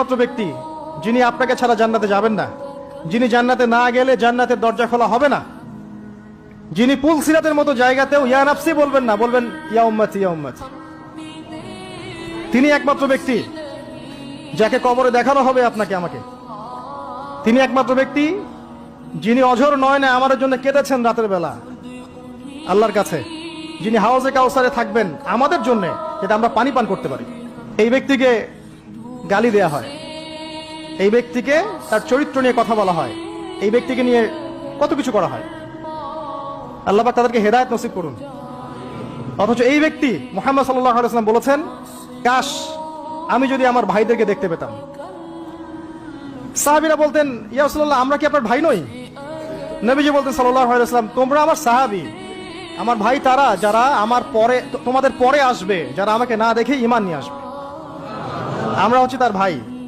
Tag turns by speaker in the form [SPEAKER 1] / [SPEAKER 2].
[SPEAKER 1] একমাত্র ব্যক্তি যিনি আপনাকে ছাড়া জান্নাতে যাবেন না। যিনি জান্নাতে না গেলে জান্নাতের দরজা খোলা হবে না। যিনি পুল সিরাতের মতো জায়গাতেও ইয়া নাফসি বলবেন না, বলবেন ইয়া উম্মাতি ইয়া উম্মাতি। তিনি একমাত্র ব্যক্তি যাকে কবরে দেখানো হবে আপনাকে, আমাকে। তিনি একমাত্র ব্যক্তি যিনি অঝর নয় না, আমাদের জন্য কেঁদেছেন রাতের বেলা। আল্লাহর কাছে। যিনি হাউজে কাউসারে থাকবেন আমাদের জন্য যেটা আমরা পানি পান করতে পারি। এই ব্যক্তিকে গালি দেয়া হয়। এই ব্যক্তিকে তার চরিত্র নিয়ে কথা বলা হয়। এই ব্যক্তিকে নিয়ে কত কিছু করা হয়। আল্লাহ তাদেরকে হেদায়ত নসিব করুন। অথচ এই ব্যক্তি মোহাম্মদ সাল্লাম বলেছেন, কাশ, আমি যদি আমার ভাইদেরকে দেখতে পেতাম। সাহাবিরা বলতেন ইয়াসুল্লাহ আমরা কি আপনার ভাই নই? নবীজি বলতেন সাল্লাম তোমরা আমার সাহাবি। আমার ভাই তারা, যারা আমার পরে, তোমাদের পরে আসবে, যারা আমাকে না দেখে ইমান নিয়ে আসবে। আমরা হচ্ছে তার ভাই।